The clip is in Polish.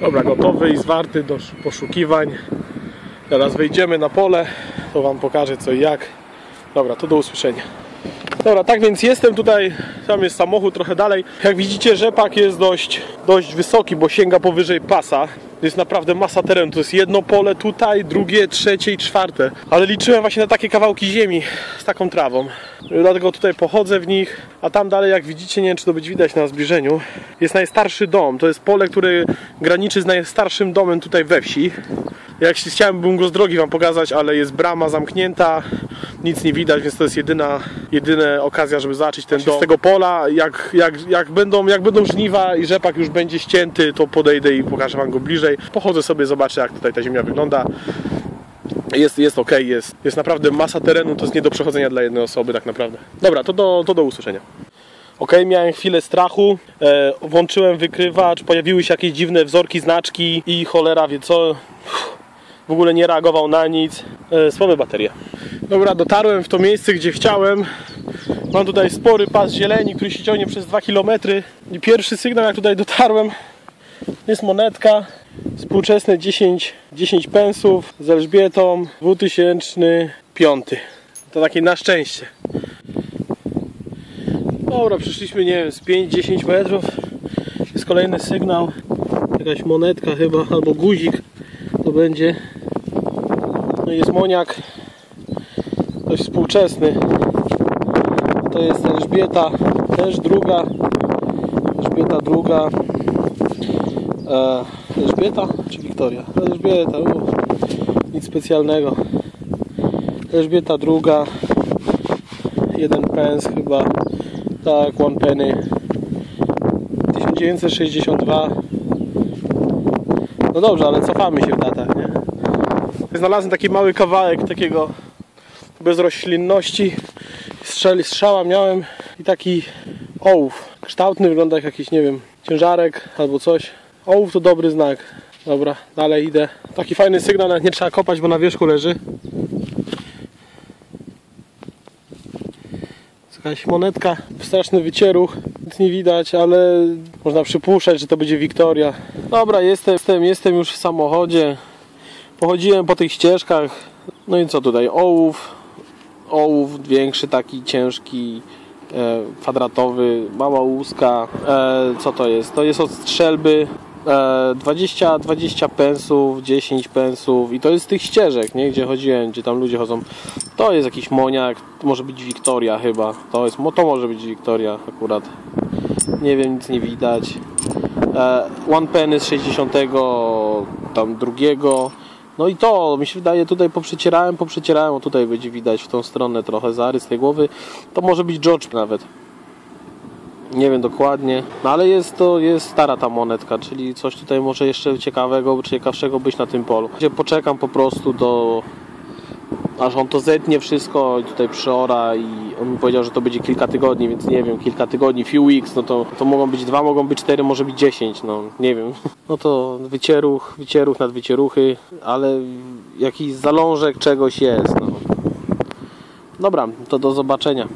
Dobra, gotowy i zwarty do sz- poszukiwań. Teraz wejdziemy na pole, to Wam pokażę co i jak. Dobra, to do usłyszenia. Dobra, tak więc jestem tutaj, tam jest samochód trochę dalej. Jak widzicie, rzepak jest dość, dość wysoki, bo sięga powyżej pasa. Jest naprawdę masa terenu. To jest jedno pole tutaj, drugie, trzecie i czwarte. Ale liczyłem właśnie na takie kawałki ziemi z taką trawą. Dlatego tutaj pochodzę w nich. A tam dalej, jak widzicie, nie wiem czy to będzie widać na zbliżeniu, jest najstarszy dom. To jest pole, które graniczy z najstarszym domem tutaj we wsi. Jak się- chciałem bym go z drogi wam pokazać, ale jest brama zamknięta, nic nie widać, więc to jest jedyna, jedyna okazja, żeby zobaczyć ten dom. Z tego pola, jak, jak, jak, będą, jak będą żniwa i rzepak już będzie ścięty, to podejdę i pokażę wam go bliżej. Pochodzę sobie, zobaczę jak tutaj ta ziemia wygląda. Jest, jest ok, jest, jest naprawdę masa terenu, to jest nie do przechodzenia dla jednej osoby tak naprawdę. Dobra, to do, to do usłyszenia. Ok, miałem chwilę strachu, e, włączyłem wykrywacz, pojawiły się jakieś dziwne wzorki, znaczki i cholera wie co, w ogóle nie reagował na nic, e, słabe baterie. Dobra, dotarłem w to miejsce, gdzie chciałem. Mam tutaj spory pas zieleni, który się ciągnie przez 2 km. I pierwszy sygnał, jak tutaj dotarłem, jest monetka. Współczesne 10, 10 pensów z Elżbietą 2005. To takie na szczęście. Dobra, przyszliśmy, nie wiem, z 5-10 metrów. Jest kolejny sygnał. Jakaś monetka chyba, albo guzik to będzie. No jest moniak. Dość współczesny. To jest Elżbieta, też druga. Elżbieta druga. E, Elżbieta czy Wiktoria? Elżbieta, u, nic specjalnego. Elżbieta druga. Jeden pens chyba. Tak, one penny. 1962. No dobrze, ale cofamy się w datach, nie? Znalazłem taki mały kawałek takiego bezroślinności. Strzeli, strzała miałem i taki ołów. Kształtny wygląda jak jakiś, nie wiem, ciężarek albo coś. Ołów to dobry znak. Dobra, dalej idę. Taki fajny sygnał, nawet nie trzeba kopać, bo na wierzchu leży. Jakaś monetka, straszny wycieruch, nic nie widać, ale można przypuszczać, że to będzie Wiktoria. Dobra, jestem, jestem, jestem już w samochodzie. Pochodziłem po tych ścieżkach. No i co tutaj? Ołów, ołów większy, taki ciężki, e, kwadratowy, mała łuska. E, co to jest? To jest od strzelby. E, 20, 20 pensów, 10 pensów i to jest z tych ścieżek, nie? gdzie chodziłem, gdzie tam ludzie chodzą. To jest jakiś moniak, może być Wiktoria chyba. To, jest, to może być Wiktoria akurat. Nie wiem, nic nie widać. E, One penny z 60 tam drugiego. No i to mi się wydaje, tutaj poprzecierałem, poprzecierałem, o tutaj będzie widać w tą stronę trochę zarys tej głowy. To może być George nawet. Nie wiem dokładnie, no ale jest to jest stara ta monetka, czyli coś tutaj może jeszcze ciekawego, ciekawszego być na tym polu. Gdzie poczekam po prostu do aż on to zetnie wszystko i tutaj przeora i on mi powiedział, że to będzie kilka tygodni, więc nie wiem, kilka tygodni, few weeks, no to, to mogą być dwa, mogą być cztery, może być dziesięć, no nie wiem. No to wycieruch, wycieruch nad wycieruchy, ale jakiś zalążek czegoś jest, no. Dobra, to do zobaczenia.